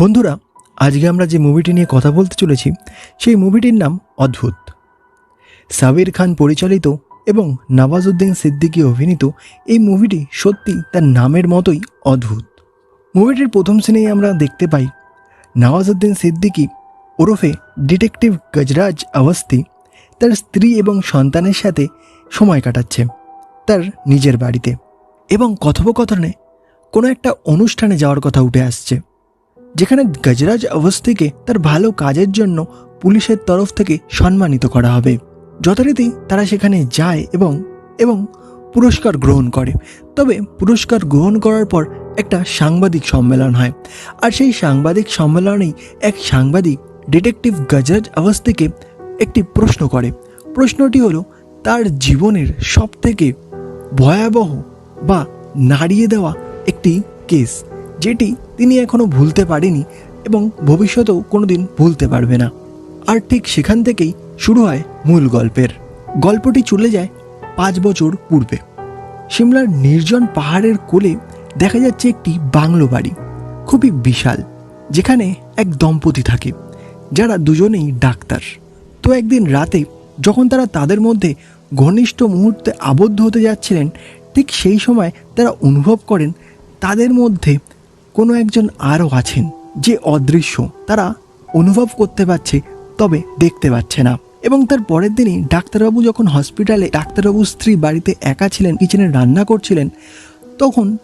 বন্ধুরা, আজকে আমরা যে মুভিটি নিয়ে কথা বলতে চলেছি, সেই মুভিটির নাম অদ্ভুত। সাবির খান পরিচালিত এবং নওয়াজউদ্দিন সিদ্দিকী অভিনীত এই মুভিটি সত্যি তার নামের মতোই অদ্ভুত। মুভিটির প্রথম সিনেই আমরা দেখতে পাই নওয়াজউদ্দিন সিদ্দিকী ওরফে ডিটেকটিভ গজরাজ অবস্থি তার স্ত্রী এবং সন্তানের সাথে সময় কাটাচ্ছে তার নিজের বাড়িতে এবং কথোপকথনে কোনো একটা অনুষ্ঠানে যাওয়ার কথা উঠে আসছে। যেখানে গজরাজ অবস্থিকে তার ভালো কাজের জন্য পুলিশের তরফ থেকে সম্মানিত করা হবে। যথারীতি তারা সেখানে যায় এবং এবং পুরস্কার গ্রহণ করে। তবে পুরস্কার গ্রহণ করার পর একটা সাংবাদিক সম্মেলন হয়। আর সেই সাংবাদিক সম্মেলনেই এক সাংবাদিক ডিটেকটিভ গজরাজ অবস্থিকে একটি প্রশ্ন করে। প্রশ্নটি হলো, তার জীবনের সবথেকে ভয়াবহ বা নাড়িয়ে দেওয়া একটি কেস? যেটি তিনি এখনও ভুলতে পারেনি এবং ভবিষ্যতেও কোনোদিন ভুলতে পারবে না। আর ঠিক সেখান থেকেই শুরু হয় মূল গল্পের। গল্পটি চলে যায় পাঁচ বছর পূর্বে। সিমলার নির্জন পাহাড়ের কোলে দেখা যাচ্ছে একটি বাংলো বাড়ি, খুবই বিশাল, যেখানে এক দম্পতি থাকে, যারা দুজনেই ডাক্তার। তো একদিন রাতে যখন তারা তাদের মধ্যে ঘনিষ্ঠ মুহূর্তে আবদ্ধ হতে যাচ্ছিলেন, ঠিক সেই সময় তারা অনুভব করেন তাদের মধ্যে কোনো একজন আরও আছেন যে অদৃশ্য, তারা অনুভব করতে পারছে, তবে দেখতে পাচ্ছে না। এবং তার পরের দিনই ডাক্তারবাবু যখন হসপিটালে ডাক্তারবাবুর স্ত্রী বাড়িতে একা ছিলেন, কিচেনে রান্না করছিলেন, তখন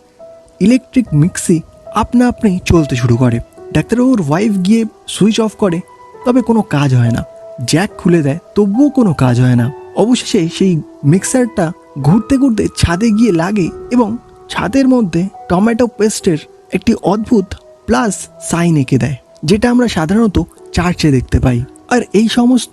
ইলেকট্রিক মিক্সি আপনা আপনি চলতে শুরু করে। ডাক্তারবাবুর ওয়াইফ গিয়ে সুইচ অফ করে, তবে কোনো কাজ হয় না। জ্যাক খুলে দেয়, তবুও কোনো কাজ হয় না। অবশেষে সেই মিক্সারটা ঘুরতে ঘুরতে ছাদে গিয়ে লাগে এবং ছাদের মধ্যে টমেটো পেস্টের একটি অদ্ভুত প্লাস সাইন এঁকে দেয়, যেটা আমরা সাধারণত চার্চে দেখতে পাই। আর এই সমস্ত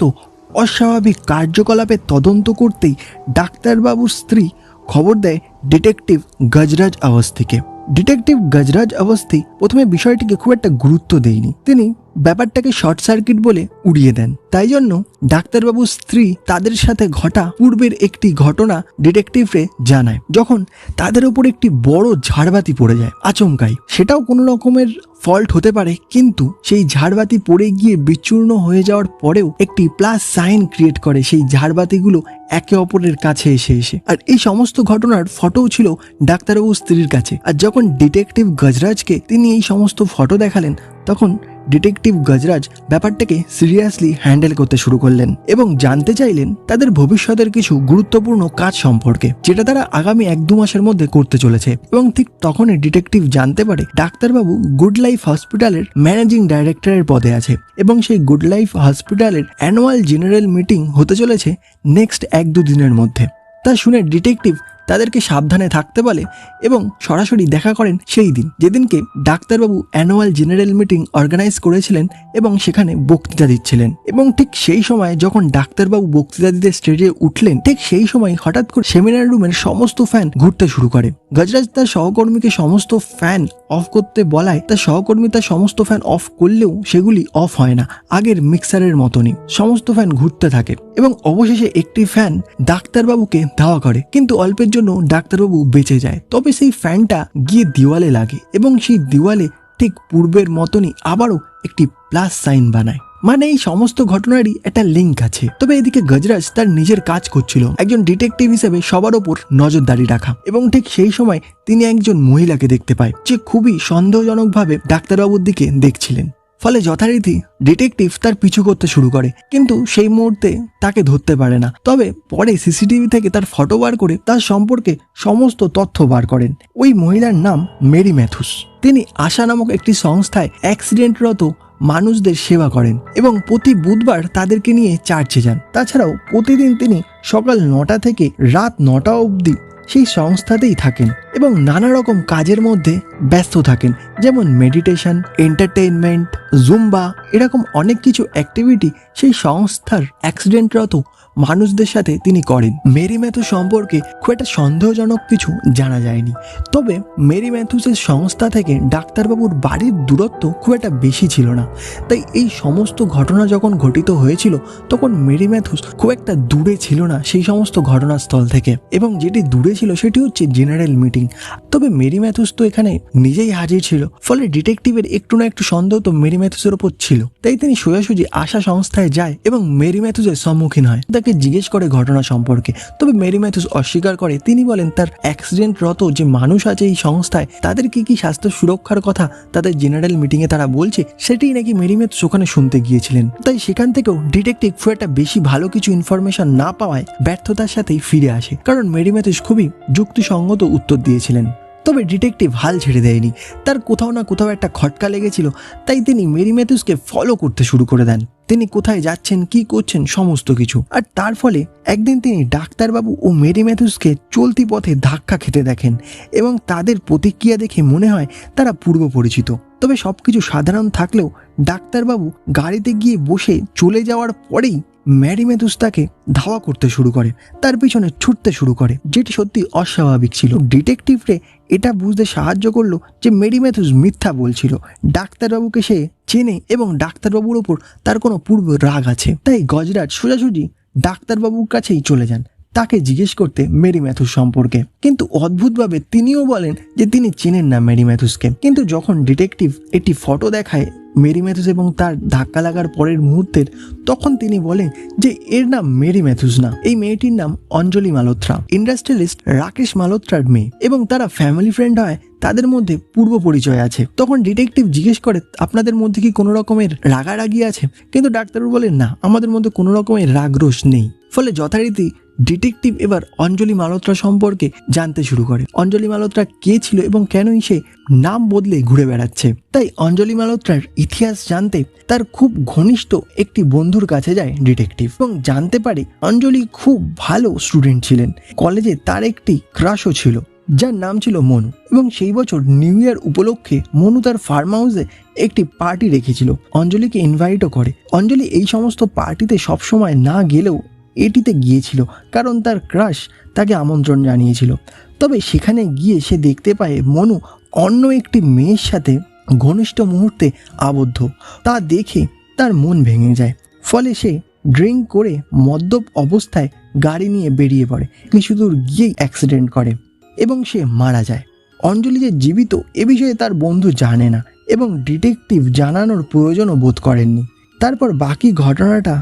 অস্বাভাবিক কার্যকলাপের তদন্ত করতেই ডাক্তারবাবুর স্ত্রী খবর দেয় ডিটেকটিভ গজরাজ আওয়াজ থেকে। ডিটেকটিভ গজরাজ অবস্থি প্রথমে বিষয়টিকে খুব একটা গুরুত্ব দেয়নি। তিনি ব্যাপারটাকে শর্ট সার্কিট বলে উড়িয়ে দেন। তাই জন্য ডাক্তারবাবুর স্ত্রী তাদের সাথে ঘটা পূর্বের একটি ঘটনা ডিটেকটিভরে জানায়, যখন তাদের উপর একটি বড় ঝাড়বাতি পড়ে যায় আচমকাই। সেটাও কোনো রকমের ফল্ট হতে পারে, কিন্তু সেই ঝাড়বাতি পড়ে গিয়ে বিচূর্ণ হয়ে যাওয়ার পরেও একটি প্লাস সাইন ক্রিয়েট করে সেই ঝাড়বাতিগুলো একে অপরের কাছে এসে এসে। আর এই সমস্ত ঘটনার ফটোও ছিল ডাক্তারবাবুর স্ত্রীর কাছে। আর যখন ডিটেকটিভ গজরাজকে তিনি এই সমস্ত ফটো দেখালেন তখন ডিটেকটিভ গজরাজ ব্যাপারটাকে সিরিয়াসলি হ্যান্ডেল করতে শুরু করলেন এবং জানতে চাইলেন তাদের ভবিষ্যতের কিছু গুরুত্বপূর্ণ কাজ সম্পর্কে, যেটা তারা আগামী এক দু মাসের মধ্যে করতে চলেছে। এবং ঠিক তখনই ডিটেকটিভ জানতে পারে ডাক্তারবাবু গুড লাইফ হসপিটালের ম্যানেজিং ডাইরেক্টরের পদে আছে এবং সেই গুড লাইফ হসপিটালের অ্যানুয়াল জেনারেল মিটিং হতে চলেছে নেক্সট এক দু দিনের মধ্যে। তা শুনে ডিটেকটিভ তাদেরকে সাবধানে থাকতে বলে এবং সরাসরি দেখা করেন সেই দিন। যেদিনকে ডাক্তারবাবু অ্যানুয়াল জেনারেল মিটিং অর্গানাইজ করেছিলেন এবং সেখানে বক্তৃতা দিচ্ছিলেন। এবং ঠিক সেই সময় যখন ডাক্তারবাবু বক্তৃতা দিতে স্টেজে উঠলেন, ঠিক সেই সময় হঠাৎ করে সেমিনার রুমের সমস্ত ফ্যান ঘুরতে শুরু করে। গজরাজ তার সহকর্মীকে সমস্ত ফ্যান অফ করতে বলায়, তার সহকর্মী তার সমস্ত ফ্যান অফ করলেও সেগুলি অফ হয় না, আগের মিক্সারের মতনই। সমস্ত ফ্যান ঘুরতে থাকে এবং অবশেষে একটি ফ্যান ডাক্তারবাবুকে ধাওয়া করে। কিন্তু অল্পের জন্য ডাক্তারবাবু বেঁচে যায়। তবে সেই ফ্যানটা গিয়ে দিওয়ালে লাগে এবং সেই দিওয়ালে ঠিক পূর্বের মতনই আবারও একটি প্লাস সাইন বানায়। মানে এই সমস্ত ঘটনারই একটা লিঙ্ক আছে। তবে এদিকে গজরাজ তার নিজের কাজ করছিল। একজন ডিটেকটিভ হিসেবে সবার ওপর নজরদারি রাখা এবং ঠিক সেই সময় তিনি একজন মহিলাকে দেখতে পায়, যে খুবই সন্দেহজনকভাবে ডাক্তারবাবুর দিকে দেখছিলেন। ফলে যথারীতি ডিটেকটিভ তার পিছু করতে শুরু করে। কিন্তু সেই মুহূর্তে তাকে ধরতে পারে না। তবে পরে সিসিটিভি থেকে তার ফটো বার করে তার সম্পর্কে সমস্ত তথ্য বার করেন। ওই মহিলার নাম মেরি ম্যাথুস। তিনি আশা নামক একটি সংস্থায় অ্যাক্সিডেন্টরত মানুষদের সেবা করেন এবং প্রতি বুধবার তাদেরকে নিয়ে চার্চে যান। তাছাড়াও প্রতিদিন তিনি সকাল নটা থেকে রাত নটা অবধি সেই সংস্থাতেই থাকেন এবং নানা রকম কাজের মধ্যে ব্যস্ত থাকেন, যেমন মেডিটেশন এন্টারটেইনমেন্ট জুম্বা এরকম অনেক কিছু অ্যাক্টিভিটি সেই সংস্থার অ্যাক্সিডেন্টরত মানুষদের সাথে তিনি করেন। মেরি ম্যাথুস সম্পর্কে খুব একটা সন্দেহজনক কিছু জানা যায়নি। তবে মেরি ম্যাথুসের সংস্থা থেকে ডাক্তারবাবুর বাড়ির দূরত্ব খুব একটা বেশি ছিল না। তাই এই সমস্ত ঘটনা যখন ঘটিত হয়েছিল, তখন মেরি ম্যাথুস খুব একটা দূরে ছিল না সেই সমস্ত ঘটনাস্থল থেকে। এবং যেটি দূরে ছিল সেটি হচ্ছে জেনারেল মিটিং। তবে মেরি ম্যাথুস তো এখানে নিজেই হাজির ছিল, ফলে ডিটেকটিভের একটু না একটু সন্দেহ তো মেরি ম্যাথুসের ওপর ছিল। তাই তিনি সোজাসুজি আশা সংস্থায় যায় এবং মেরি ম্যাথুসের সম্মুখীন হয়। তাকে জিজ্ঞেস করে ঘটনা সম্পর্কে। তবে মেরি ম্যাথুস অস্বীকার করে। তিনি বলেন, তার অ্যাক্সিডেন্টরত যে মানুষ আছে এই সংস্থায়, তাদের কি কি স্বাস্থ্য সুরক্ষার কথা তাদের জেনারেল মিটিংয়ে তারা বলছে সেটাই নাকি মেরি ম্যাথুস ওখানে শুনতে গিয়েছিলেন। তাই সেখান থেকেও ডিটেকটিভ খুব একটা বেশি ভালো কিছু ইনফরমেশন না পাওয়ায় ব্যর্থতার সাথেই ফিরে আসে। কারণ মেরি ম্যাথুস খুবই যুক্তিসঙ্গত উত্তর দিয়েছিলেন। তবে ডিটেকটিভ হাল ছেড়ে দেয়নি। তার কোথাও না কোথাও একটা খটকা লেগেছিল, তাই তিনি মেরি ম্যাথুসকে ফলো করতে শুরু করে দেন। তিনি কোথায় যাচ্ছেন, কি করছেন, সমস্ত কিছু। আর তার ফলে একদিন তিনি ডাক্তারবাবু ও মেরি ম্যাথুসকে চলতি পথে ধাক্কা খেতে দেখেন এবং তাদের প্রতিক্রিয়া দেখে মনে হয় তারা পূর্ব পরিচিত। তবে সবকিছু সাধারণ থাকলেও ডাক্তারবাবু গাড়িতে গিয়ে বসে চলে যাওয়ার পরেই ম্যারি ম্যাথুস তাকে ধাওয়া করতে শুরু করে, তার পিছনে ছুটতে শুরু করে, যেটি সত্যি অস্বাভাবিক ছিল। ডিটেকটিভরে এটা বুঝতে সাহায্য করল যে মেরি ম্যাথুস মিথ্যা বলছিল। ডাক্তারবাবুকে সে চেনে এবং ডাক্তারবাবুর ওপর তার কোনো পূর্ব রাগ আছে। তাই গজরাট সোজাসুজি ডাক্তারবাবুর কাছেই চলে যান, তাকে জিজ্ঞেস করতে মেরি ম্যাথুস সম্পর্কে। কিন্তু অদ্ভুতভাবে তিনিও বলেন যে তিনি চেনেন না মেরি ম্যাথুসকে কিন্তু যখন ডিটেকটিভ একটি ফটো দেখায় মেরি ম্যাথুস এবং তার ধাক্কা লাগার পরের মুহূর্তের, তখন তিনি বলেন যে এর নাম মেরি ম্যাথুস না। এই মেয়েটির নাম অঞ্জলি মালোত্রা ইন্ডাস্ট্রিয়ালিস্ট রাকেশ মালোত্রার মেয়ে এবং তারা ফ্যামিলি ফ্রেন্ড হয়, তাদের মধ্যে পূর্ব পরিচয় আছে। তখন ডিটেকটিভ জিজ্ঞেস করে, আপনাদের মধ্যে কি কোনো রকমের রাগারাগি আছে? কিন্তু ডাক্তারবাবু বলেন, না, আমাদের মধ্যে কোনো রকমের রাগ রোষ নেই। ফলে যথারীতি ডিটেকটিভ এবার অঞ্জলি মালোত্রা সম্পর্কে জানতে শুরু করে। অঞ্জলি মালোত্রা কে ছিল এবং কেনই সে নাম বদলে ঘুরে বেড়াচ্ছে? তাই অঞ্জলি মালোত্রার ইতিহাস জানতে তার খুব ঘনিষ্ঠ একটি বন্ধুর কাছে যায় ডিটেকটিভ এবং জানতে পারে অঞ্জলি খুব ভালো স্টুডেন্ট ছিলেন। কলেজে তার একটি ক্রাশও ছিল, যার নাম ছিল মনু এবং সেই বছর নিউ ইয়ার উপলক্ষে মনু তার ফার্ম হাউসে একটি পার্টি রেখেছিল। অঞ্জলিকে ইনভাইটও করে। অঞ্জলি এই সমস্ত পার্টিতে সবসময় না গেলেও এটিতে গিয়েছিল কারণ তার ক্রাশ তাকে আমন্ত্রণ জানিয়েছিল। তবে সেখানে গিয়ে সে দেখতে পায় মনু অন্য একটি মেয়ের সাথে ঘনিষ্ঠ মুহূর্তে আবদ্ধ। তা দেখে তার মন ভেঙে যায়। ফলে সে ড্রিঙ্ক করে মদ্যপ অবস্থায় গাড়ি নিয়ে বেরিয়ে পড়ে। কিছু দূর গিয়েই অ্যাক্সিডেন্ট করে এবং সে মারা যায়। অঞ্জলি যে জীবিত এ বিষয়ে তার বন্ধু জানে না এবং ডিটেকটিভ জানানোর প্রয়োজনও বোধ করেননি। তারপর বাকি ঘটনাটা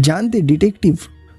জানতে ডিটেকটিভ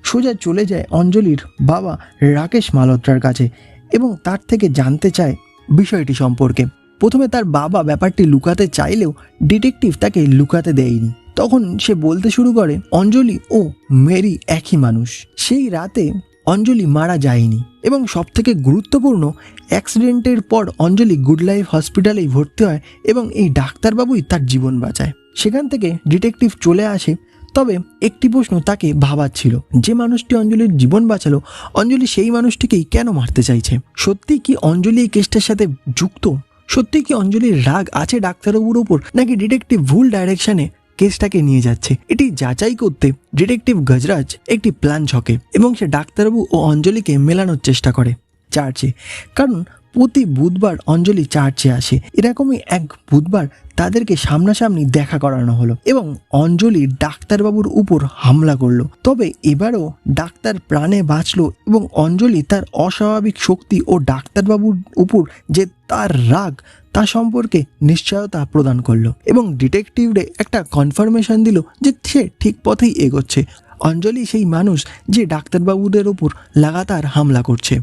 সোজা চলে যায় অঞ্জলির বাবা রাকেশ মালোত্রার কাছে এবং তার থেকে জানতে চায় বিষয়টি সম্পর্কে। প্রথমে তার বাবা ব্যাপারটি লুকাতে চাইলেও ডিটেকটিভ তাকে লুকাতে দেয়নি। তখন সে বলতে শুরু করে, অঞ্জলি ও মেরি একই মানুষ। সেই রাতে অঞ্জলি মারা যায়নি এবং সবথেকে গুরুত্বপূর্ণ, অ্যাক্সিডেন্টের পর অঞ্জলি গুড লাইফ হসপিটালেই ভর্তি হয় এবং এই ডাক্তারবাবুই তার জীবন বাঁচায়। সেখান থেকে ডিটেকটিভ চলে আসে তবে একটি প্রশ্ন তাকে ভাবাচ্ছিল, যে মানুষটি অঞ্জলির জীবন বাঁচালো, অঞ্জলি সেই মানুষটিকেই কেন মারতে চাইছে? সত্যি কি অঞ্জলি এই কেসটার সাথে যুক্ত? সত্যি কি অঞ্জলির রাগ আছে ডাক্তারবাবুর উপর নাকি ডিটেকটিভ ভুল ডাইরেকশনে কেসটাকে নিয়ে যাচ্ছে? এটি যাচাই করতে ডিটেকটিভ গজরাজ একটি প্ল্যান ছকে, এবং সে ডাক্তারবাবু ও অঞ্জলিকে মেলানোর চেষ্টা করে, চার্চে। কারণ প্রতি বুধবার অঞ্জলি চার্চে আসে। এরকমই এক বুধবার তাদেরকে সামনাসামনি দেখা করানো হলো এবং অঞ্জলি ডাক্তারবাবুর উপর হামলা করল। তবে এবারও ডাক্তার প্রাণে বাঁচলো এবং অঞ্জলি তার অস্বাভাবিক শক্তি ও ডাক্তারবাবুর উপর যে তার রাগ, তা সম্পর্কে নিশ্চয়তা প্রদান করল এবং ডিটেকটিভরে একটা কনফার্মেশন দিল যে সে ঠিক পথেই এগোচ্ছে। অঞ্জলি সেই মানুষ যে ডাক্তারবাবুদের উপর লাগাতার হামলা করছে।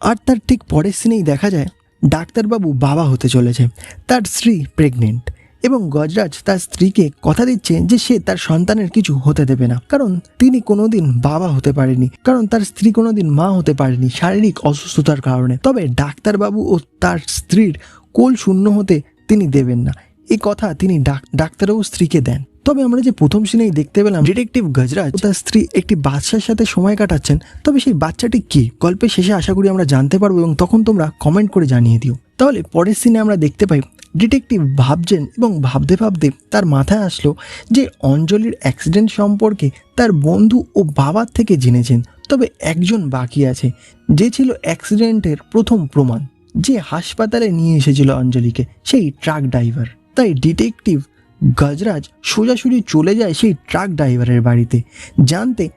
আর তার ঠিক পরের সিনেই দেখা যায়, ডাক্তারবাবু বাবা হতে চলেছে। তার স্ত্রী প্রেগনেন্ট এবং গজরাজ তার স্ত্রীকে কথা দিচ্ছে যে সে তার সন্তানের কিছু হতে দেবে না। কারণ তিনি কোনোদিন বাবা হতে পারেনি। কারণ তার স্ত্রী কোনোদিন মা হতে পারেনি শারীরিক অসুস্থতার কারণে। তবে ডাক্তারবাবু ও তার স্ত্রীর কোল শূন্য হতে তিনি দেবেন না। এই কথা তিনি ডাক- ডাক্তারবাবু স্ত্রীকে দেন। তবে আমরা যে প্রথম সিনেই দেখতে পেলাম ডিটেকটিভ গজরাজ, তার স্ত্রী একটি বাচ্চার সাথে সময় কাটাচ্ছেন, তবে সেই বাচ্চাটি কি? গল্পের শেষে আশা করি আমরা জানতে পারব এবং তখন তোমরা কমেন্ট করে জানিয়ে দিও। তাহলে পরের সিনে আমরা দেখতে পাই ডিটেকটিভ ভাবছেন এবং ভাবতে ভাবতে তার মাথায় আসলো যে অঞ্জলির অ্যাক্সিডেন্ট সম্পর্কে তার বন্ধু ও বাবার থেকে জেনেছেন, তবে একজন বাকি আছে, যে ছিল অ্যাক্সিডেন্টের প্রথম প্রমাণ। যে হাসপাতালে নিয়ে এসেছিল অঞ্জলিকে, সেই ট্রাক ড্রাইভার তাই ডিটেকটিভ গজরাজ সোজাসুজি চলে যায় সেই ট্রাক ড্রাইভারের বাড়িতে। জানতে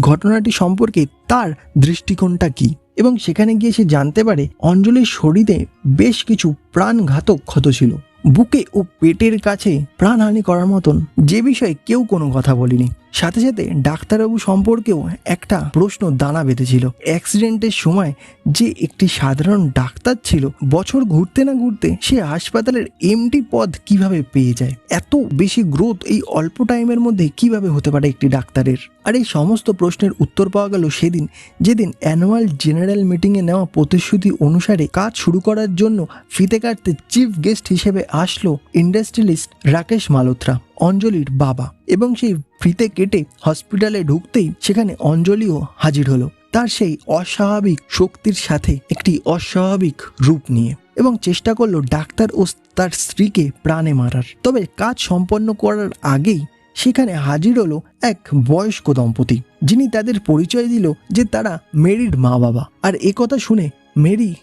ঘটনাটি সম্পর্কে তার দৃষ্টিকোণটা কি এবং সেখানে গিয়ে সে জানতে পারে অঞ্জলির শরীরে বেশ কিছু প্রাণঘাতক ক্ষত ছিল। বুকে ও পেটের কাছে প্রাণহানি করার মতন যে বিষয়ে কেউ কোনো কথা বলেনি। সাথে সাথে ডাক্তারবাবু সম্পর্কেও একটা প্রশ্ন দানা বেঁধেছিল। অ্যাক্সিডেন্টের সময় যে একটি সাধারণ ডাক্তার ছিল, বছর ঘুরতে না ঘুরতে সে হাসপাতালের এমডি পদ কীভাবে পেয়ে যায়? এত বেশি গ্রোথ এই অল্প টাইমের মধ্যে কীভাবে হতে পারে একটি ডাক্তারের? আর এই সমস্ত প্রশ্নের উত্তর পাওয়া গেল সেদিন, যেদিন অ্যানুয়াল জেনারেল মিটিংয়ে নেওয়া প্রতিশ্রুতি অনুসারে কাজ শুরু করার জন্য ফিতে কাটতে চিফ গেস্ট হিসেবে আসলো ইন্ডাস্ট্রিয়ালিস্ট রাকেশ মালোত্রা অঞ্জলির বাবা এবং সেই ফ্রিতে কেটে হসপিটালে ঢুকতেই সেখানে অঞ্জলিও হাজির হলো তার সেই অস্বাভাবিক শক্তির সাথে একটি অস্বাভাবিক রূপ নিয়ে এবং চেষ্টা করল ডাক্তার ও তার স্ত্রীকে প্রাণে মারার। তবে কাজ সম্পন্ন করার আগেই সেখানে হাজির হলো এক বয়স্ক দম্পতি, যিনি তাদের পরিচয় দিল যে তারা মেরির মা বাবা আর এ কথা শুনে মেরি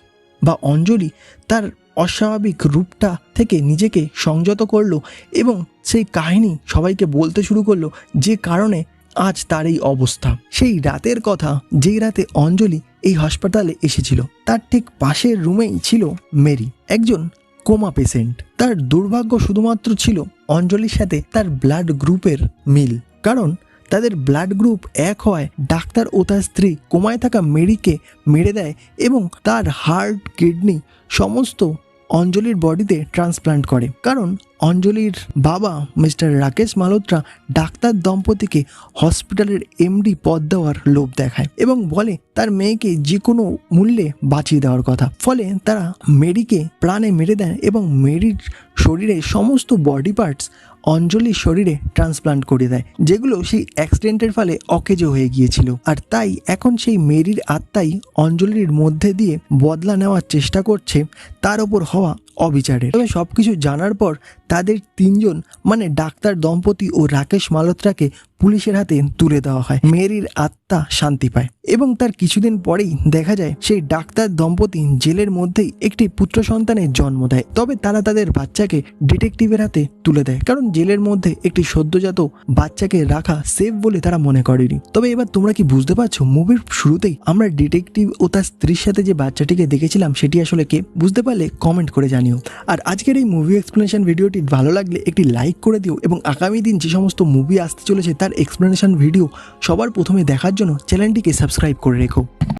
বা অঞ্জলি তার অস্বাভাবিক রূপটা থেকে নিজেকে সংযত করল এবং সেই কাহিনী সবাইকে বলতে শুরু করল যে কারণে আজ তার এই অবস্থা। সেই রাতের কথা যেই রাতে অঞ্জলি এই হাসপাতালে এসেছিল, তার ঠিক পাশের রুমেই ছিল মেরি, একজন কোমা পেশেন্ট। তার দুর্ভাগ্য শুধুমাত্র ছিল অঞ্জলির সাথে তার ব্লাড গ্রুপের মিল, কারণ তাদের ব্লাড গ্রুপ এক হওয়ায় ডাক্তার ও তার স্ত্রী কোমায় থাকা মেরিকে মেরে দেয় এবং তার হার্ট, কিডনি সমস্ত অঞ্জলির বডিতে ট্রান্সপ্লান্ট করে। কারণ অঞ্জলির বাবা মিস্টার রাকেশ মালহোত্রা ডাক্তার দম্পতিকে হসপিটালের এমডি পদ দেওয়ার লোভ দেখায় এবং বলে তার মেয়েকে যে কোনো মূল্যে বাঁচিয়ে দেওয়ার কথা। ফলে তারা মেরিকে প্রাণে মেরে দেয় এবং মেরির শরীরে সমস্ত বডি পার্টস অঞ্জলির শরীরে ট্রান্সপ্লান্ট করে দেয়, যেগুলো সেই অ্যাক্সিডেন্টের ফলে অকেজো হয়ে গিয়েছিল। আর তাই এখন সেই মেরির আত্মাই অঞ্জলির মধ্যে দিয়ে বদলা নেওয়ার চেষ্টা করছে, তার ওপর হওয়া অবিচারের। তবে সব কিছু জানার পর তাদের তিনজন মানে ডাক্তার দম্পতি ও রাকেশ মালোত্রাকে পুলিশের হাতে তুলে দেওয়া হয়। মেরির আত্মা শান্তি পায় এবং তার কিছুদিন পরেই দেখা যায় সেই ডাক্তার দম্পতি জেলের মধ্যেই একটি পুত্র সন্তানের জন্ম দেয়। তবে তারা তাদের বাচ্চাকে ডিটেকটিভের হাতে তুলে দেয়, কারণ জেলের মধ্যে একটি সদ্যজাত বাচ্চাকে রাখা সেফ বলে তারা মনে করেনি। তবে এবার তোমরা কি বুঝতে পারছ, মুভির শুরুতেই আমরা ডিটেকটিভ ও তার স্ত্রীর সাথে যে বাচ্চাটিকে দেখেছিলাম, সেটি আসলে কে? বুঝতে পারলে কমেন্ট করে জানিও। আর আজকের এই মুভি এক্সপ্লেনেশন ভিডিওটি ভালো লাগলে একটি লাইক করে দিও এবং আগামী দিন যে সমস্ত মুভি আসতে চলেছে তার এক্সপ্লেনেশন ভিডিও সবার প্রথমে দেখার জন্য চ্যানেলটিকে সাবস্ক্রাইব করে রেখো।